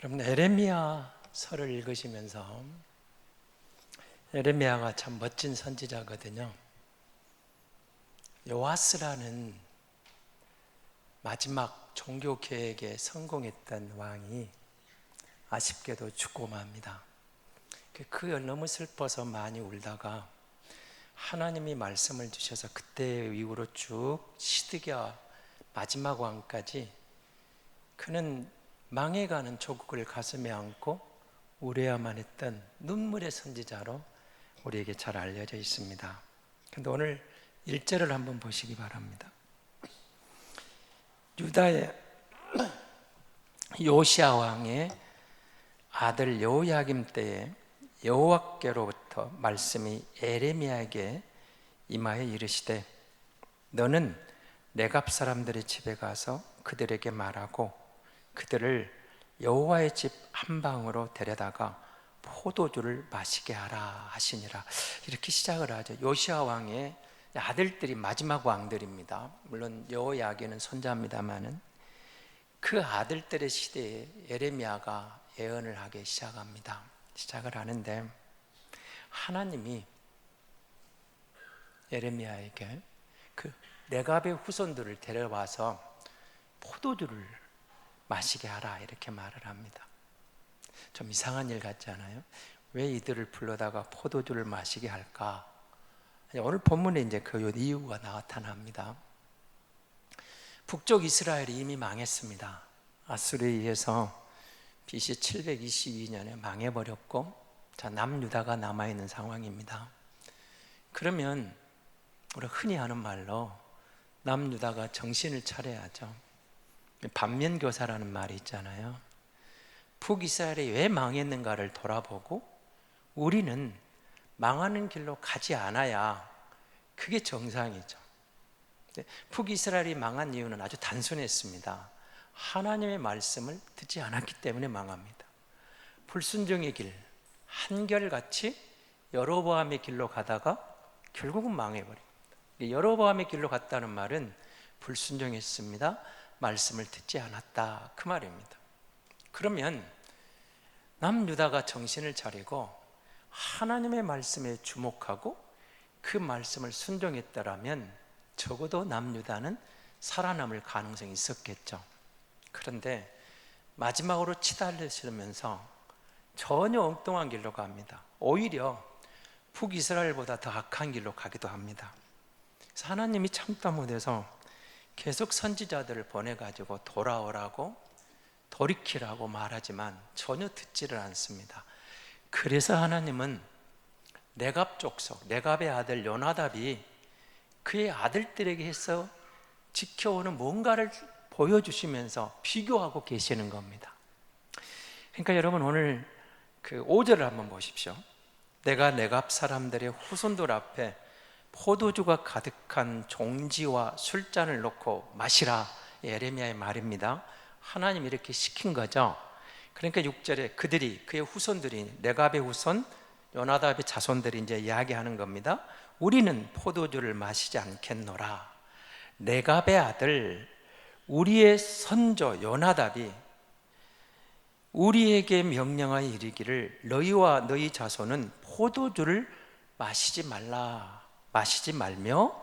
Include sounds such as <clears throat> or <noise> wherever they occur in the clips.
여러분 에레미야 서를 읽으시면서 에레미야가 참 멋진 선지자거든요. 요아스라는 마지막 종교 계획에 성공했던 왕이 아쉽게도 죽고 맙니다. 그 너무 슬퍼서 많이 울다가 하나님이 말씀을 주셔서 그때 이후로 쭉 시드기야 마지막 왕까지 그는 망해가는 조국을 가슴에 안고 우려야만 했던 눈물의 선지자로 우리에게 잘 알려져 있습니다. 근데 오늘 1절을 한번 보시기 바랍니다. 유다의 <clears throat> 요시아 왕의 아들 여호야김 때에 여호와께로부터 말씀이 에레미야에게 임하여 이르시되 너는 내갑 사람들의 집에 가서 그들에게 말하고 그들을 여호와의 집 한 방으로 데려다가 포도주를 마시게 하라 하시니라 이렇게 시작을 하죠. 요시아 왕의 아들들이 마지막 왕들입니다. 물론 여호야기는 손자입니다만은 그 아들들의 시대에 에레미야가 예언을 하기 시작합니다. 시작을 하는데 하나님이 에레미야에게 그 네갑의 후손들을 데려와서 포도주를 마시게 하라 이렇게 말을 합니다. 좀 이상한 일 같지 않아요? 왜 이들을 불러다가 포도주를 마시게 할까? 오늘 본문에 이제 그 이유가 나타납니다. 북쪽 이스라엘이 이미 망했습니다. 아수르에 의해서 BC 722년에 망해버렸고, 자, 남유다가 남아있는 상황입니다. 그러면, 우리가 흔히 하는 말로 남유다가 정신을 차려야죠. 반면 교사라는 말이 있잖아요. 북이스라엘이 왜 망했는가를 돌아보고 우리는 망하는 길로 가지 않아야 그게 정상이죠. 북이스라엘이 망한 이유는 아주 단순했습니다. 하나님의 말씀을 듣지 않았기 때문에 망합니다. 불순종의 길, 한결같이 여로보암의 길로 가다가 결국은 망해버립니다. 여로보암의 길로 갔다는 말은 불순종했습니다. 말씀을 듣지 않았다. 그 말입니다. 그러면 남유다가 정신을 차리고 하나님의 말씀에 주목하고 그 말씀을 순종했더라면 적어도 남유다는 살아남을 가능성이 있었겠죠. 그런데 마지막으로 치달으시면서 전혀 엉뚱한 길로 갑니다. 오히려 북이스라엘보다 더 악한 길로 가기도 합니다. 하나님이 참다 못해서 계속 선지자들을 보내가지고 돌아오라고 돌이키라고 말하지만 전혀 듣지를 않습니다. 그래서 하나님은 내갑 족속, 내갑의 아들 요나답이 그의 아들들에게 해서 지켜오는 뭔가를 보여주시면서 비교하고 계시는 겁니다. 그러니까 여러분 오늘 그 5절을 한번 보십시오. 내가 내갑 사람들의 후손들 앞에 포도주가 가득한 종지와 술잔을 놓고 마시라 에레미야의 말입니다. 하나님 이렇게 시킨 거죠. 그러니까 6절에 그들이 그의 후손들이 네갑의 후손 요나답의 자손들이 이제 이야기하는 겁니다. 우리는 포도주를 마시지 않겠노라. 네갑의 아들 우리의 선조 요나답이 우리에게 명령하여 이르기를 너희와 너희 자손은 포도주를 마시지 말라 마시지 말며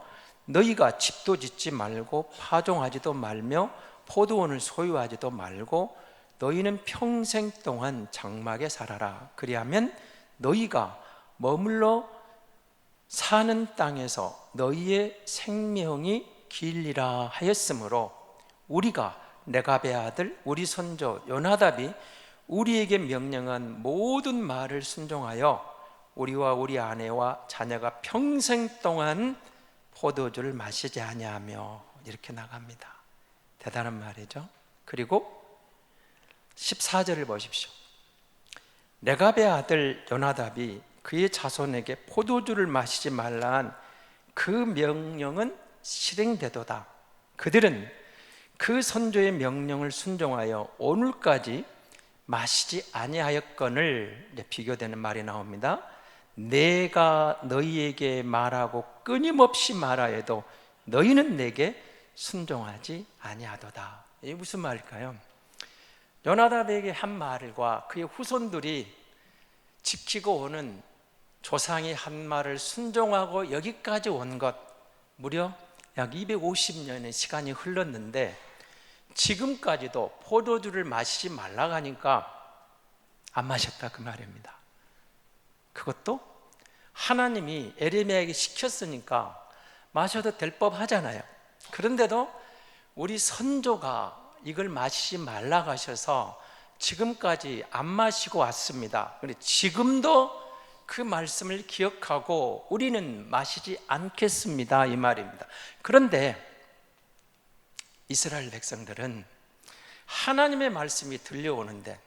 너희가 집도 짓지 말고 파종하지도 말며 포도원을 소유하지도 말고 너희는 평생 동안 장막에 살아라. 그리하면 너희가 머물러 사는 땅에서 너희의 생명이 길리라 하였으므로 우리가 내갑의 아들 우리 손조 요나답이 우리에게 명령한 모든 말을 순종하여 우리와 우리 아내와 자녀가 평생 동안 포도주를 마시지 아니하며 이렇게 나갑니다. 대단한 말이죠. 그리고 14절을 보십시오. 레갑의 아들 요나답이 그의 자손에게 포도주를 마시지 말라한 그 명령은 실행되도다. 그들은 그 선조의 명령을 순종하여 오늘까지 마시지 아니하였건을 비교되는 말이 나옵니다. 내가 너희에게 말하고 끊임없이 말하여도 너희는 내게 순종하지 아니하도다. 이게 무슨 말일까요? 요나답에게 한 말과 그의 후손들이 지키고 오는 조상이 한 말을 순종하고 여기까지 온 것 무려 약 250년의 시간이 흘렀는데 지금까지도 포도주를 마시지 말라고 하니까 안 마셨다 그 말입니다. 그것도 하나님이 에레미야에게 시켰으니까 마셔도 될 법 하잖아요. 그런데도 우리 선조가 이걸 마시지 말라고 하셔서 지금까지 안 마시고 왔습니다. 그런데 지금도 그 말씀을 기억하고 우리는 마시지 않겠습니다. 이 말입니다. 그런데 이스라엘 백성들은 하나님의 말씀이 들려오는데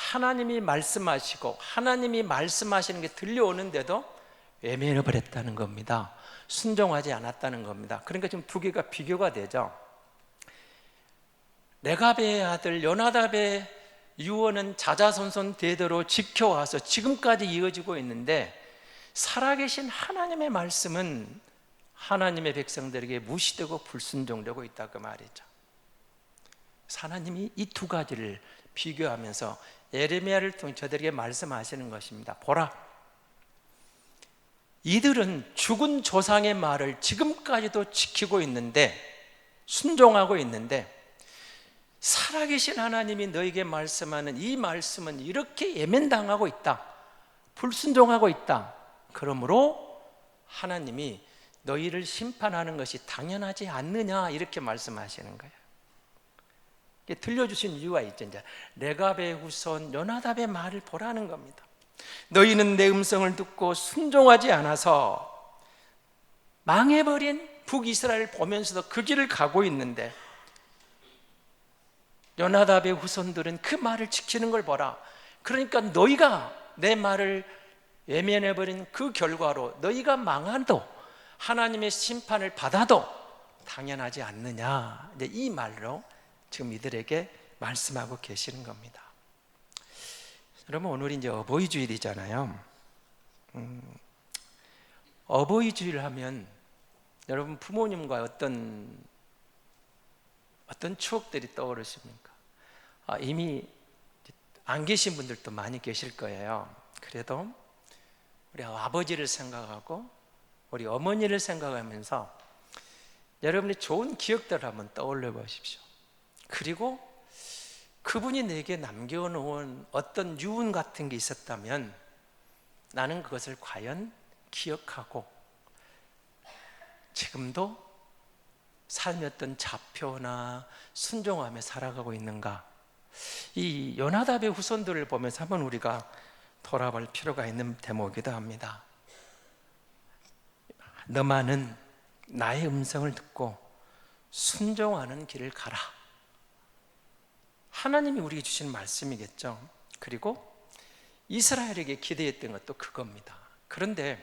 하나님이 말씀하시고 하나님이 말씀하시는 게 들려오는데도 외면해 버렸다는 겁니다. 순종하지 않았다는 겁니다. 그러니까 지금 두 개가 비교가 되죠. 레갑의 아들 요나답의 유언은 자자손손 대대로 지켜와서 지금까지 이어지고 있는데 살아계신 하나님의 말씀은 하나님의 백성들에게 무시되고 불순종되고 있다 그 말이죠. 하나님이 이 두 가지를 비교하면서 예레미야를 통해 저들에게 말씀하시는 것입니다. 보라. 이들은 죽은 조상의 말을 지금까지도 지키고 있는데 순종하고 있는데 살아계신 하나님이 너에게 말씀하는 이 말씀은 이렇게 예면당하고 있다. 불순종하고 있다. 그러므로 하나님이 너희를 심판하는 것이 당연하지 않느냐 이렇게 말씀하시는 거예요. 들려주신 이유가 있죠. 이제 레갑의 후손 요나답의 말을 보라는 겁니다. 너희는 내 음성을 듣고 순종하지 않아서 망해버린 북이스라엘 보면서도 그 길을 가고 있는데 요나답의 후손들은 그 말을 지키는 걸 보라. 그러니까 너희가 내 말을 외면해버린 그 결과로 너희가 망한도 하나님의 심판을 받아도 당연하지 않느냐. 이 말로 지금 이들에게 말씀하고 계시는 겁니다. 여러분 오늘 이제 어버이 주일이잖아요. 음, 어버이 주일 하면 여러분 부모님과 어떤 어떤 추억들이 떠오르십니까? 아, 이미 안 계신 분들도 많이 계실 거예요. 그래도 우리 아버지를 생각하고 우리 어머니를 생각하면서 여러분이 좋은 기억들을 한번 떠올려 보십시오. 그리고 그분이 내게 남겨놓은 어떤 유운 같은 게 있었다면 나는 그것을 과연 기억하고 지금도 삶의 어떤 좌표나 순종함에 살아가고 있는가? 이 요나답의 후손들을 보면서 한번 우리가 돌아볼 필요가 있는 대목이기도 합니다. 너만은 나의 음성을 듣고 순종하는 길을 가라. 하나님이 우리에게 주신 말씀이겠죠. 그리고 이스라엘에게 기대했던 것도 그겁니다. 그런데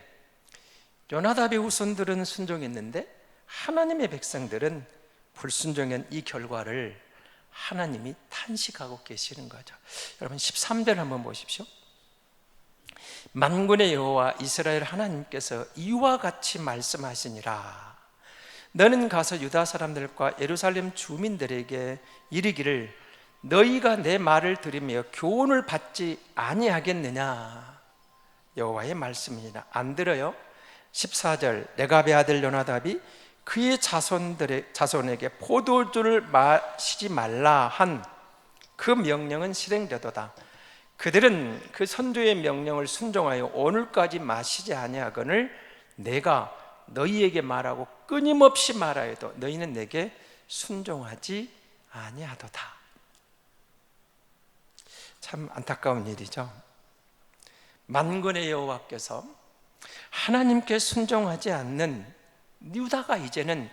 요나답의 후손들은 순종했는데 하나님의 백성들은 불순종한 이 결과를 하나님이 탄식하고 계시는 거죠. 여러분 13절 한번 보십시오. 만군의 여호와 이스라엘 하나님께서 이와 같이 말씀하시니라. 너는 가서 유다 사람들과 예루살렘 주민들에게 이르기를 너희가 내 말을 들으며 교훈을 받지 아니하겠느냐? 여호와의 말씀이니라 안 들어요? 14절 레갑의 아들 요나답이 그의 자손들의 자손에게 포도주를 마시지 말라 한 그 명령은 실행되도다. 그들은 그 선조의 명령을 순종하여 오늘까지 마시지 아니하거늘 내가 너희에게 말하고 끊임없이 말하여도 너희는 내게 순종하지 아니하도다 참 안타까운 일이죠. 만군의 여호와께서 하나님께 순종하지 않는 유다가 이제는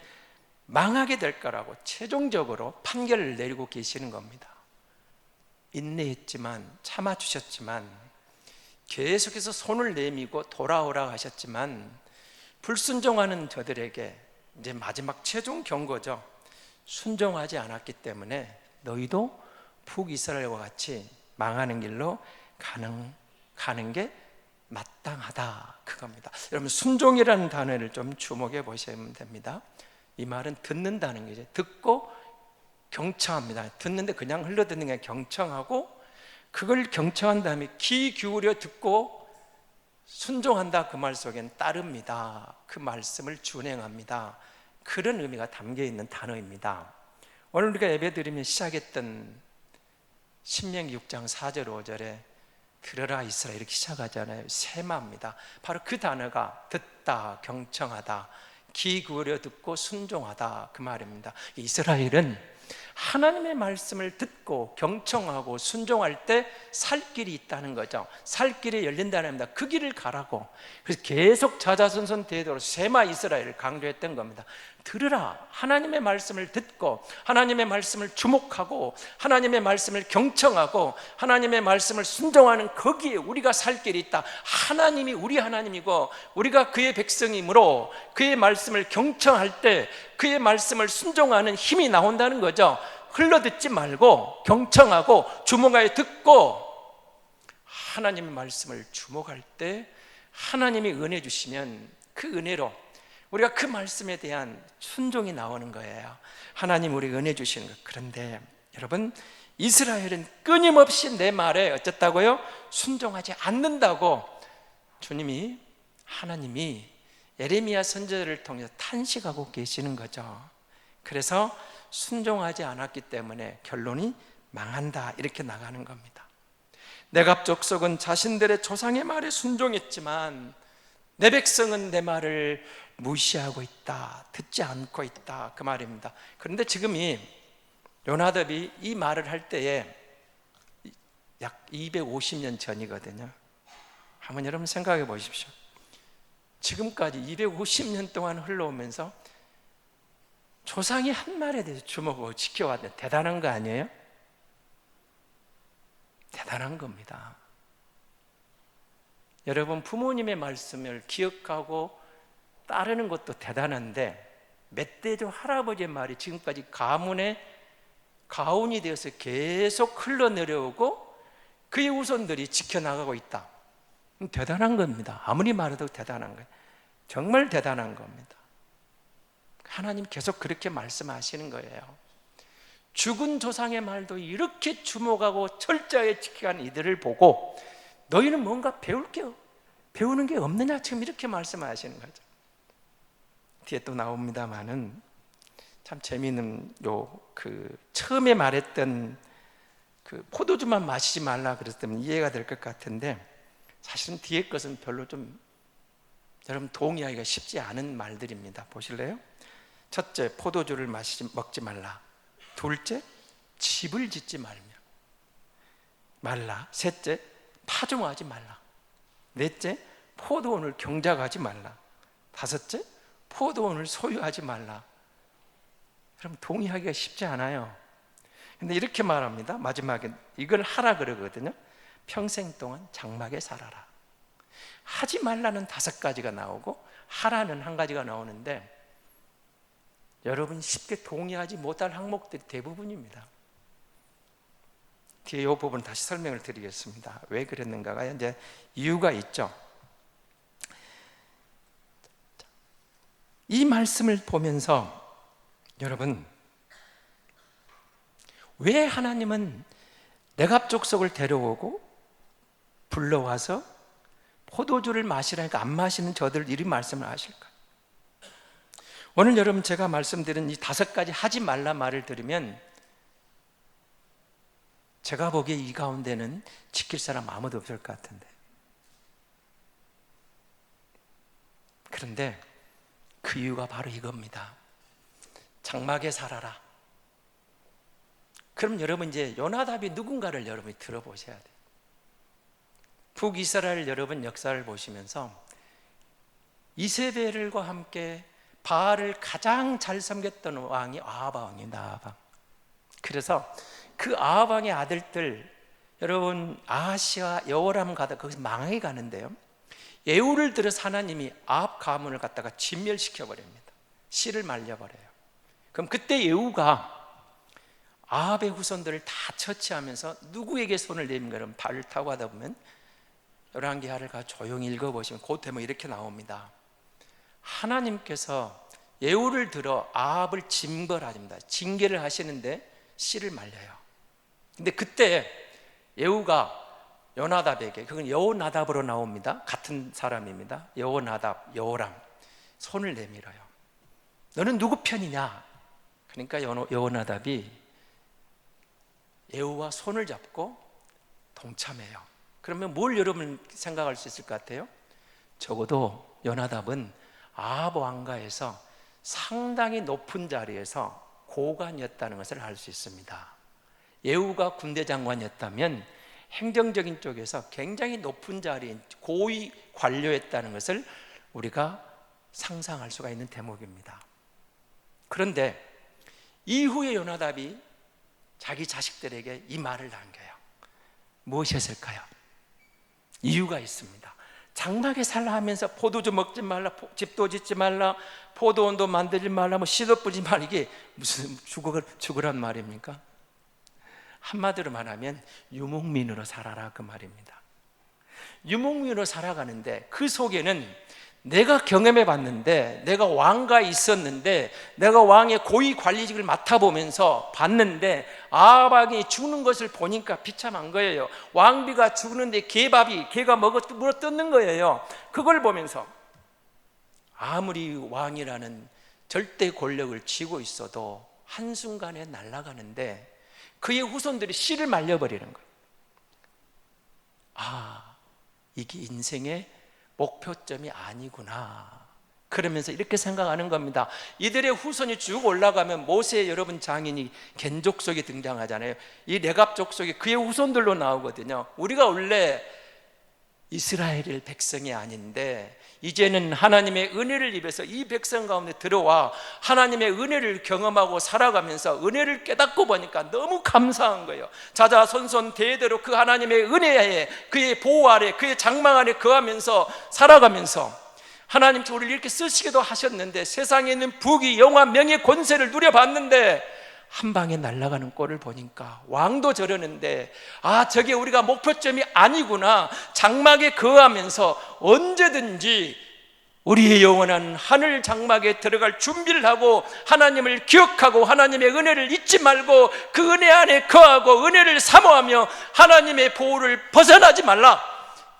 망하게 될 거라고 최종적으로 판결을 내리고 계시는 겁니다. 인내했지만 참아 주셨지만 계속해서 손을 내미고 돌아오라 하셨지만 불순종하는 저들에게 이제 마지막 최종 경고죠. 순종하지 않았기 때문에 너희도 북이스라엘과 같이 망하는 길로 가는 가는 게 마땅하다 그겁니다. 여러분 순종이라는 단어를 좀 주목해 보시면 됩니다. 이 말은 듣는다는 거죠. 듣고 경청합니다. 듣는데 그냥 흘러 듣는 게 아니라 경청하고 그걸 경청한 다음에 귀 기울여 듣고 순종한다 그 말 속엔 따릅니다. 그 말씀을 준행합니다. 그런 의미가 담겨 있는 단어입니다. 오늘 우리가 예배 드리며 시작했던 신명기 6장 4절 5절에 들어라 이스라엘 이렇게 시작하잖아요. 세마입니다. 바로 그 단어가 듣다, 경청하다, 귀 기울여 듣고 순종하다 그 말입니다. 이스라엘은 하나님의 말씀을 듣고 경청하고 순종할 때 살 길이 있다는 거죠. 살 길이 열린다는 겁니다. 그 길을 가라고. 그래서 계속 자자손손 대도로 세마 이스라엘을 강조했던 겁니다. 들으라. 하나님의 말씀을 듣고 하나님의 말씀을 주목하고 하나님의 말씀을 경청하고 하나님의 말씀을 순종하는 거기에 우리가 살 길이 있다. 하나님이 우리 하나님이고 우리가 그의 백성이므로 그의 말씀을 경청할 때 그의 말씀을 순종하는 힘이 나온다는 거죠. 흘러듣지 말고 경청하고 주목하여 듣고 하나님의 말씀을 주목할 때 하나님이 은혜 주시면 그 은혜로 우리가 그 말씀에 대한 순종이 나오는 거예요. 하나님 우리 은혜 주시는 것. 그런데 여러분 이스라엘은 끊임없이 내 말에 어쨌다고요? 순종하지 않는다고 주님이 하나님이 예레미야 선지자를 통해서 탄식하고 계시는 거죠. 그래서 순종하지 않았기 때문에 결론이 망한다 이렇게 나가는 겁니다. 내갑 족속은 자신들의 조상의 말에 순종했지만 내 백성은 내 말을 무시하고 있다, 듣지 않고 있다 그 말입니다. 그런데 지금 이 요나답이 이 말을 할 때에 약 250년 전이거든요. 한번 여러분 생각해 보십시오. 지금까지 250년 동안 흘러오면서 조상이 한 말에 대해서 주목하고 지켜왔는데 대단한 거 아니에요? 대단한 겁니다. 여러분 부모님의 말씀을 기억하고 따르는 것도 대단한데 멧돼지 할아버지의 말이 지금까지 가문의 가훈이 되어서 계속 흘러내려오고 그의 후손들이 지켜나가고 있다. 대단한 겁니다. 아무리 말해도 대단한 거예요. 정말 대단한 겁니다. 하나님 계속 그렇게 말씀하시는 거예요. 죽은 조상의 말도 이렇게 주목하고 철저하게 지켜간 이들을 보고 너희는 뭔가 배울 게 배우는 게 없느냐 지금 이렇게 말씀하시는 거죠. 뒤에 또 나옵니다만은 참 재미있는 요 그 처음에 말했던 그 포도주만 마시지 말라 그랬으면 이해가 될 것 같은데 사실은 뒤에 것은 별로 좀 여러분 동의하기가 쉽지 않은 말들입니다. 보실래요? 첫째, 포도주를 마시지 먹지 말라. 둘째, 집을 짓지 말며 말라. 셋째, 파종하지 말라. 넷째, 포도원을 경작하지 말라. 다섯째, 포도원을 소유하지 말라. 여러분 동의하기가 쉽지 않아요. 근데 이렇게 말합니다. 마지막에 이걸 하라 그러거든요. 평생 동안 장막에 살아라. 하지 말라는 다섯 가지가 나오고 하라는 한 가지가 나오는데 여러분 쉽게 동의하지 못할 항목들이 대부분입니다. 뒤에 이 부분 다시 설명을 드리겠습니다. 왜 그랬는가가 이제 이유가 있죠. 이 말씀을 보면서 여러분 왜 하나님은 내갑 족속을 데려오고 불러와서 포도주를 마시라니까 안 마시는 저들 이리 말씀을 하실까? 오늘 여러분 제가 말씀드린 이 다섯 가지 하지 말라 말을 들으면 제가 보기에 이 가운데는 지킬 사람 아무도 없을 것 같은데. 그런데 그 이유가 바로 이겁니다. 장막에 살아라. 그럼 여러분 이제 요나답이 누군가를 여러분이 들어보셔야 돼요. 북이스라엘 여러분 역사를 보시면서 이세벨과 함께 바알을 가장 잘 섬겼던 왕이 아하바 왕이 나하방. 그래서 그 아하방의 아들들 여러분 아하시와 여호람 가다 거기서 망해 가는데요. 예우를 들어서 하나님이 아합 가문을 갖다가 진멸시켜 버립니다. 씨를 말려 버려요. 그럼 그때 예우가 아합의 후손들을 다 처치하면서 누구에게 손을 내민가 그럼 발을 타고 하다 보면 열왕기하를 가 조용히 읽어보시면 그 대목 이렇게 나옵니다. 하나님께서 예우를 들어 아합을 징벌하십니다. 징계를 하시는데 씨를 말려요. 근데 그때 예후가 여나답에게 그건 여호나답으로 나옵니다. 같은 사람입니다. 여호나답, 여호람 손을 내밀어요. 너는 누구 편이냐? 그러니까 여호- 여호나답이 예후와 손을 잡고 동참해요. 그러면 뭘 여러분 생각할 수 있을 것 같아요? 적어도 연하답은 아합 왕가에서 상당히 높은 자리에서 고관이었다는 것을 알 수 있습니다. 예후가 군대 장관이었다면 행정적인 쪽에서 굉장히 높은 자리인 고위 관료였다는 것을 우리가 상상할 수가 있는 대목입니다. 그런데 이후에 연하답이 자기 자식들에게 이 말을 남겨요. 무엇이었을까요? 이유가 있습니다. 장막에 살라 하면서 포도주 먹지 말라, 포- 집도 짓지 말라, 포도원도 만들지 말라, 뭐 씨도 뿌리지 말라 이게 무슨 죽어 죽으란 말입니까? 한마디로 말하면 유목민으로 살아라 그 말입니다. 유목민으로 살아가는데 그 속에는 내가 경험해 봤는데 내가 왕가에 있었는데 내가 왕의 고위 관리직을 맡아보면서 봤는데 아합이 죽는 것을 보니까 비참한 거예요. 왕비가 죽는데 개밥이 개가 먹어 물어 뜯는 거예요. 그걸 보면서 아무리 왕이라는 절대 권력을 쥐고 있어도 한순간에 날아가는데 그의 후손들이 씨를 말려버리는 거예요. 아, 이게 인생의 목표점이 아니구나. 그러면서 이렇게 생각하는 겁니다. 이들의 후손이 쭉 올라가면 모세 여러분 장인이 겐족속에 등장하잖아요. 이 레갑 족속이 그의 후손들로 나오거든요. 우리가 원래 이스라엘 백성이 아닌데 이제는 하나님의 은혜를 입에서 이 백성 가운데 들어와 하나님의 은혜를 경험하고 살아가면서 은혜를 깨닫고 보니까 너무 감사한 거예요. 자자 손손 대대로 그 하나님의 은혜에 그의 보호 아래 그의 장망 아래 거하면서 살아가면서 하나님 우리를 이렇게 쓰시기도 하셨는데 세상에 있는 부귀 영화 명예 권세를 누려봤는데 한 방에 날아가는 꼴을 보니까 왕도 저러는데 아 저게 우리가 목표점이 아니구나. 장막에 거하면서 언제든지 우리의 영원한 하늘 장막에 들어갈 준비를 하고 하나님을 기억하고 하나님의 은혜를 잊지 말고 그 은혜 안에 거하고 은혜를 사모하며 하나님의 보호를 벗어나지 말라.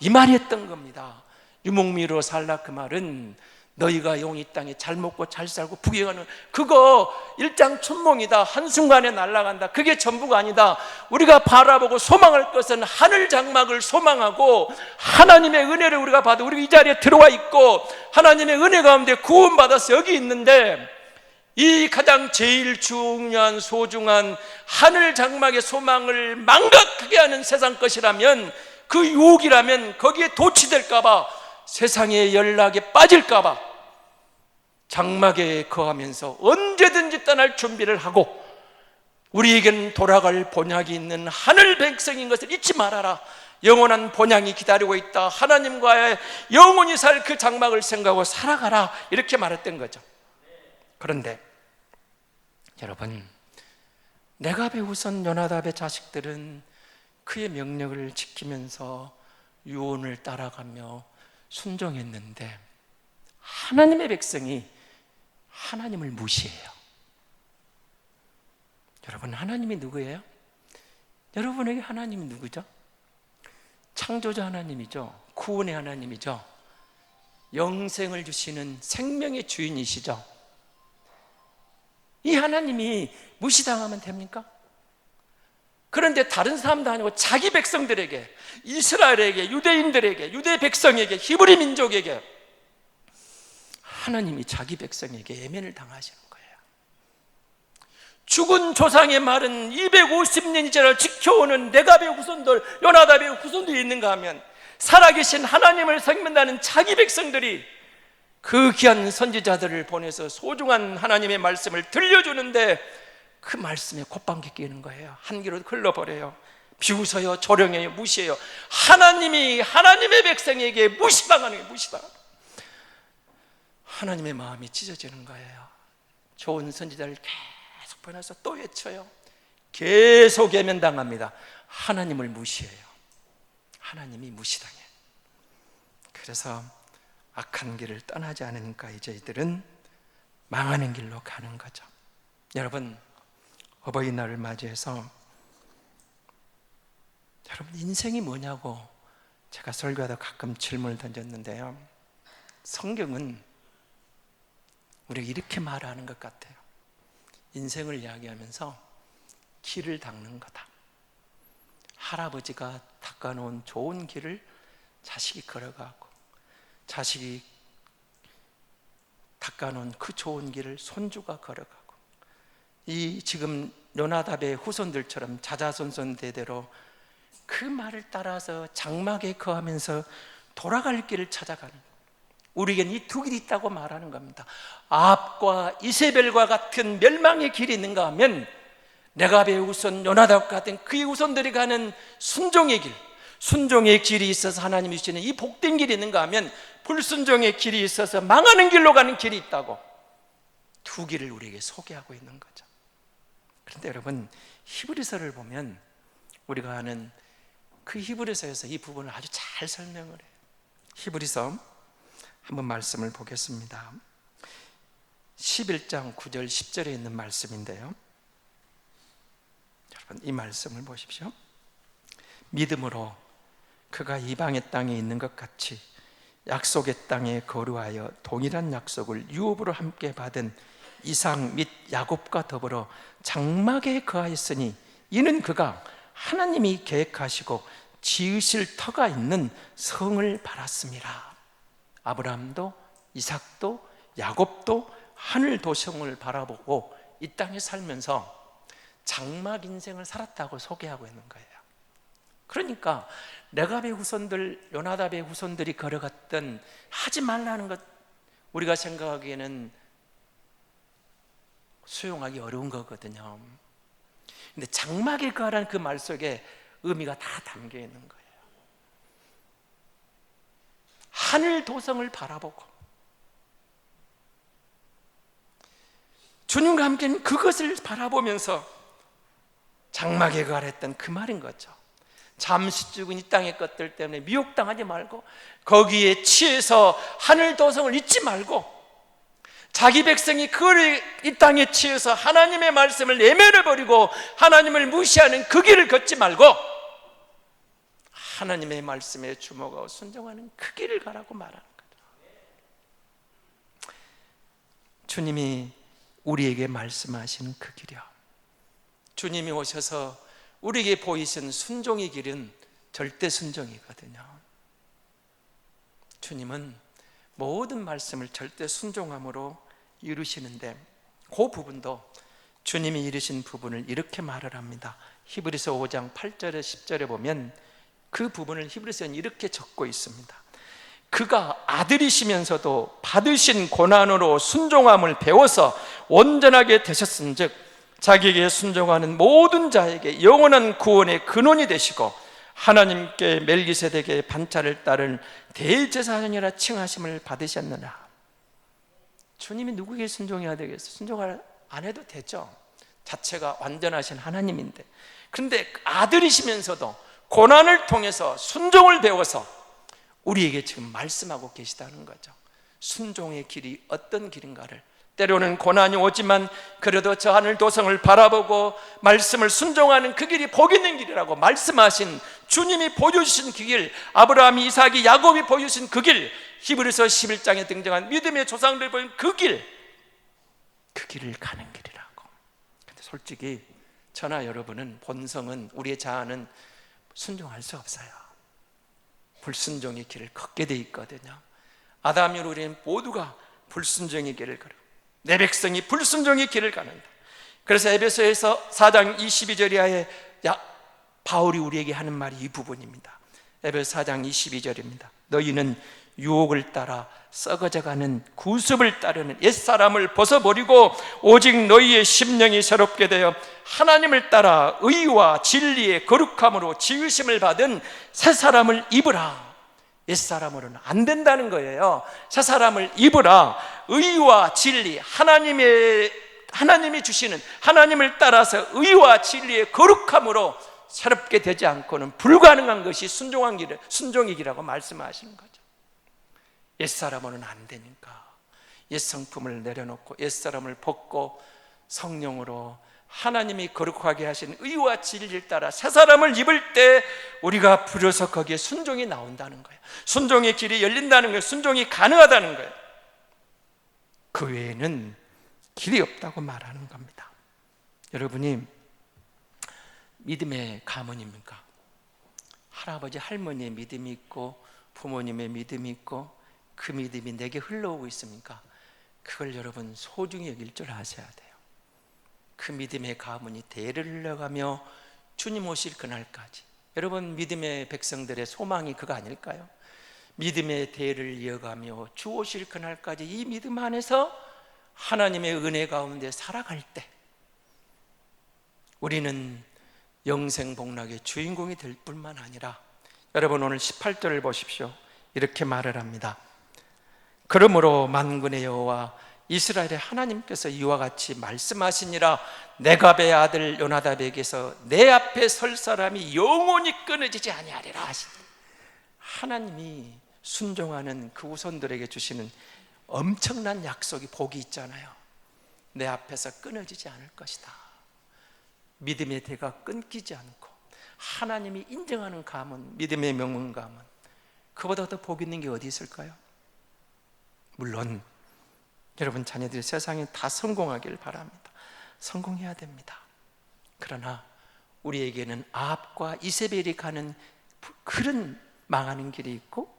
이 말이었던 겁니다. 유목미로 살라 그 말은 너희가 영이 땅에 잘 먹고 잘 살고 부귀하는 그거 일장춘몽이다. 한순간에 날아간다. 그게 전부가 아니다. 우리가 바라보고 소망할 것은 하늘 장막을 소망하고 하나님의 은혜를 우리가 받아 우리가 이 자리에 들어와 있고 하나님의 은혜 가운데 구원받아서 여기 있는데 이 가장 제일 중요한 소중한 하늘 장막의 소망을 망각하게 하는 세상 것이라면 그 유혹이라면 거기에 도취될까봐 세상의 연락에 빠질까봐 장막에 거하면서 언제든지 떠날 준비를 하고 우리에겐 돌아갈 본향이 있는 하늘 백성인 것을 잊지 말아라. 영원한 본향이 기다리고 있다. 하나님과의 영원히 살 그 장막을 생각하고 살아가라. 이렇게 말했던 거죠. 그런데 여러분, 내가 배우선 요나답의 자식들은 그의 명령을 지키면서 유언을 따라가며 순종했는데 하나님의 백성이 하나님을 무시해요. 여러분, 하나님이 누구예요? 여러분에게 하나님이 누구죠? 창조자 하나님이죠. 구원의 하나님이죠. 영생을 주시는 생명의 주인이시죠. 이 하나님이 무시당하면 됩니까? 그런데 다른 사람도 아니고 자기 백성들에게 이스라엘에게 유대인들에게 유대 백성에게 히브리 민족에게 하나님이 자기 백성에게 예면을 당하시는 거예요. 죽은 조상의 말은 250년 이제를 지켜오는 내갑의 후손들, 요나답의 후손들이 있는가 하면 살아계신 하나님을 섬긴다는 자기 백성들이 그 귀한 선지자들을 보내서 소중한 하나님의 말씀을 들려주는데 그 말씀에 콧방귀 끼는 거예요. 한 귀로 흘러버려요. 비웃어요, 조령해요, 무시해요. 하나님이 하나님의 백성에게 무시당하는 게 거예요. 하나님의 마음이 찢어지는 거예요. 좋은 선지자를 계속 보내서 또 외쳐요. 계속 예면당합니다. 하나님을 무시해요. 하나님이 무시당해. 그래서 악한 길을 떠나지 않으니까 이제 이들은 망하는 길로 가는 거죠. 여러분, 어버이날을 맞이해서 여러분 인생이 뭐냐고 제가 설교하다 가끔 질문을 던졌는데요. 성경은 우리가 이렇게 말하는 것 같아요. 인생을 이야기하면서 길을 닦는 거다. 할아버지가 닦아놓은 좋은 길을 자식이 걸어가고 자식이 닦아놓은 그 좋은 길을 손주가 걸어가고 이 지금 요나답의 후손들처럼 자자손손 대대로 그 말을 따라서 장막에 거하면서 돌아갈 길을 찾아가는 우리에겐 이 두 길이 있다고 말하는 겁니다. 아합과 이세벨과 같은 멸망의 길이 있는가 하면 내가베의 후손 요나답 같은 그의 후손들이 가는 순종의 길, 순종의 길이 있어서 하나님이 주시는 이 복된 길이 있는가 하면 불순종의 길이 있어서 망하는 길로 가는 길이 있다고 두 길을 우리에게 소개하고 있는 거죠. 그런데 여러분 히브리서를 보면 우리가 아는 그 히브리서에서 이 부분을 아주 잘 설명을 해요. 히브리서 한번 말씀을 보겠습니다. 11장 9절 10절에 있는 말씀인데요. 여러분 이 말씀을 보십시오. 믿음으로 그가 이방의 땅에 있는 것 같이 약속의 땅에 거류하여 동일한 약속을 유업으로 함께 받은 이상 및 야곱과 더불어 장막에 거하였으니 이는 그가 하나님이 계획하시고 지으실 터가 있는 성을 바랐습니다. 아브라함도 이삭도 야곱도 하늘 도성을 바라보고 이 땅에 살면서 장막 인생을 살았다고 소개하고 있는 거예요. 그러니까 레갑의 후손들, 요나답의 후손들이 걸어갔던 하지 말라는 것 우리가 생각하기에는 수용하기 어려운 거거든요. 근데 장막에 가라는 그 말 속에 의미가 다 담겨 있는 거예요. 하늘 도성을 바라보고 주님과 함께는 그것을 바라보면서 장막에 가랬던 그 말인 거죠. 잠시 죽은 이 땅의 것들 때문에 미혹당하지 말고 거기에 취해서 하늘 도성을 잊지 말고 자기 백성이 그를 이 땅에 취해서 하나님의 말씀을 내면을 버리고 하나님을 무시하는 그 길을 걷지 말고 하나님의 말씀에 주목하고 순종하는 그 길을 가라고 말하는 거죠. 주님이 우리에게 말씀하시는 그 길이요. 주님이 오셔서 우리에게 보이신 순종의 길은 절대 순종이거든요. 주님은 모든 말씀을 절대 순종함으로 이루시는데 그 부분도 주님이 이루신 부분을 이렇게 말을 합니다. 히브리서 5장 8절에 10절에 보면 그 부분을 히브리서는 이렇게 적고 있습니다. 그가 아들이시면서도 받으신 고난으로 순종함을 배워서 온전하게 되셨은즉 자기에게 순종하는 모든 자에게 영원한 구원의 근원이 되시고 하나님께 멜기세덱의 반차를 따른 대제사장이라 칭하심을 받으셨느라 주님이 누구에게 순종해야 되겠어? 순종을 안 해도 되죠. 자체가 완전하신 하나님인데. 그런데 아들이시면서도 고난을 통해서 순종을 배워서 우리에게 지금 말씀하고 계시다는 거죠. 순종의 길이 어떤 길인가를 때로는 고난이 오지만 그래도 저 하늘 도성을 바라보고 말씀을 순종하는 그 길이 복 있는 길이라고 말씀하신 주님이 보여주신 그 길, 아브라함이 이삭이 야곱이 보여주신 그 길, 히브리서 11장에 등장한 믿음의 조상들 보인 그 길, 그 길을 가는 길이라고. 근데 솔직히 저나 여러분은 본성은 우리의 자아는 순종할 수 없어요. 불순종의 길을 걷게 돼 있거든요. 아담이로 우리는 모두가 불순종의 길을 걸어. 내 백성이 불순종의 길을 가는다. 그래서 에베소에서 4장 22절 이하에 야, 바울이 우리에게 하는 말이 이 부분입니다. 에베소 4장 22절입니다. 너희는 유혹을 따라 썩어져가는 구습을 따르는 옛사람을 벗어버리고 오직 너희의 심령이 새롭게 되어 하나님을 따라 의와 진리의 거룩함으로 지으심을 받은 새 사람을 입으라. 옛사람으로는 안 된다는 거예요. 새 사람을 입으라. 의와 진리, 하나님의 하나님이 주시는 하나님을 따라서 의와 진리의 거룩함으로 새롭게 되지 않고는 불가능한 것이 순종한 길, 순종의 길이라고 말씀하시는 거죠. 옛사람으로는 안 되니까 옛 성품을 내려놓고 옛사람을 벗고 성령으로 하나님이 거룩하게 하신 의와 진리를 따라 새 사람을 입을 때 우리가 부려서 거기에 순종이 나온다는 거예요. 순종의 길이 열린다는 거예요. 순종이 가능하다는 거예요. 그 외에는 길이 없다고 말하는 겁니다. 여러분이 믿음의 가문입니까? 할아버지 할머니의 믿음이 있고 부모님의 믿음이 있고 그 믿음이 내게 흘러오고 있습니까? 그걸 여러분 소중히 여길 줄 아셔야 돼요. 그 믿음의 가문이 대를 흘러가며 주님 오실 그날까지 여러분 믿음의 백성들의 소망이 그거 아닐까요? 믿음의 대를 이어가며 주 오실 그날까지 이 믿음 안에서 하나님의 은혜 가운데 살아갈 때 우리는 영생 복락의 주인공이 될 뿐만 아니라 여러분 오늘 18절을 보십시오. 이렇게 말을 합니다. 그러므로 만군의 여호와 이스라엘의 하나님께서 이와 같이 말씀하시니라 내갑의 아들 요나답에게서 내 앞에 설 사람이 영원히 끊어지지 아니하리라 하시니 하나님이 순종하는 그 우선들에게 주시는 엄청난 약속이 복이 있잖아요. 내 앞에서 끊어지지 않을 것이다. 믿음의 대가 끊기지 않고 하나님이 인정하는 가문, 믿음의 명문 가문. 그보다 더 복 있는 게 어디 있을까요? 물론 여러분 자녀들이 세상에 다 성공하기를 바랍니다. 성공해야 됩니다. 그러나 우리에게는 아합과 이세벨이 가는 그런 망하는 길이 있고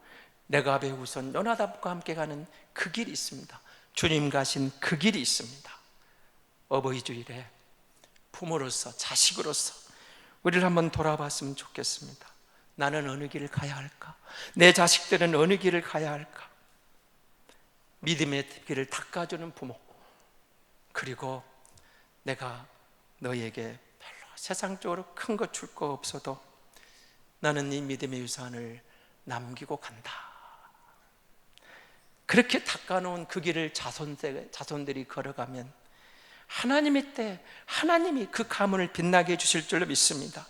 레갑의 후손 요나답과 함께 가는 그 길이 있습니다. 주님 가신 그 길이 있습니다. 어버이 주일에 부모로서 자식으로서 우리를 한번 돌아봤으면 좋겠습니다. 나는 어느 길을 가야 할까? 내 자식들은 어느 길을 가야 할까? 믿음의 길을 닦아주는 부모 그리고 내가 너에게 별로 세상적으로 큰 것 줄 거 없어도 나는 이 믿음의 유산을 남기고 간다. 그렇게 닦아놓은 그 길을 자손들, 자손들이 걸어가면 하나님의 때 하나님이 그 가문을 빛나게 해주실 줄로 믿습니다.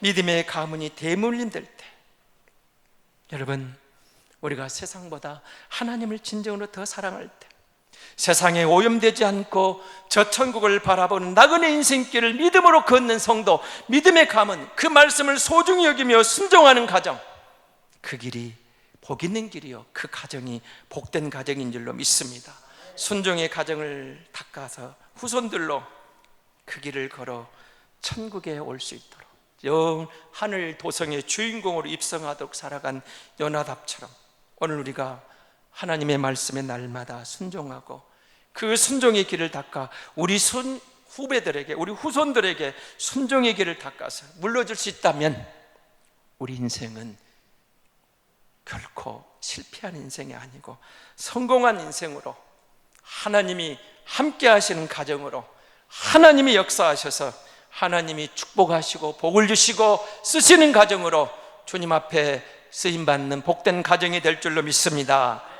믿음의 가문이 대물림 될 때 여러분 우리가 세상보다 하나님을 진정으로 더 사랑할 때 세상에 오염되지 않고 저 천국을 바라보는 나그네 인생길을 믿음으로 걷는 성도 믿음의 가문 그 말씀을 소중히 여기며 순종하는 가정 그 길이 복 있는 길이요. 그 가정이 복된 가정인 줄로 믿습니다. 순종의 가정을 닦아서 후손들로 그 길을 걸어 천국에 올 수 있도록 영 하늘 도성의 주인공으로 입성하도록 살아간 연하답처럼 오늘 우리가 하나님의 말씀에 날마다 순종하고 그 순종의 길을 닦아 우리 손 후배들에게 우리 후손들에게 순종의 길을 닦아서 물러줄 수 있다면 우리 인생은 결코 실패한 인생이 아니고 성공한 인생으로 하나님이 함께 하시는 가정으로 하나님이 역사하셔서 하나님이 축복하시고 복을 주시고 쓰시는 가정으로 주님 앞에 쓰임 받는 복된 가정이 될 줄로 믿습니다.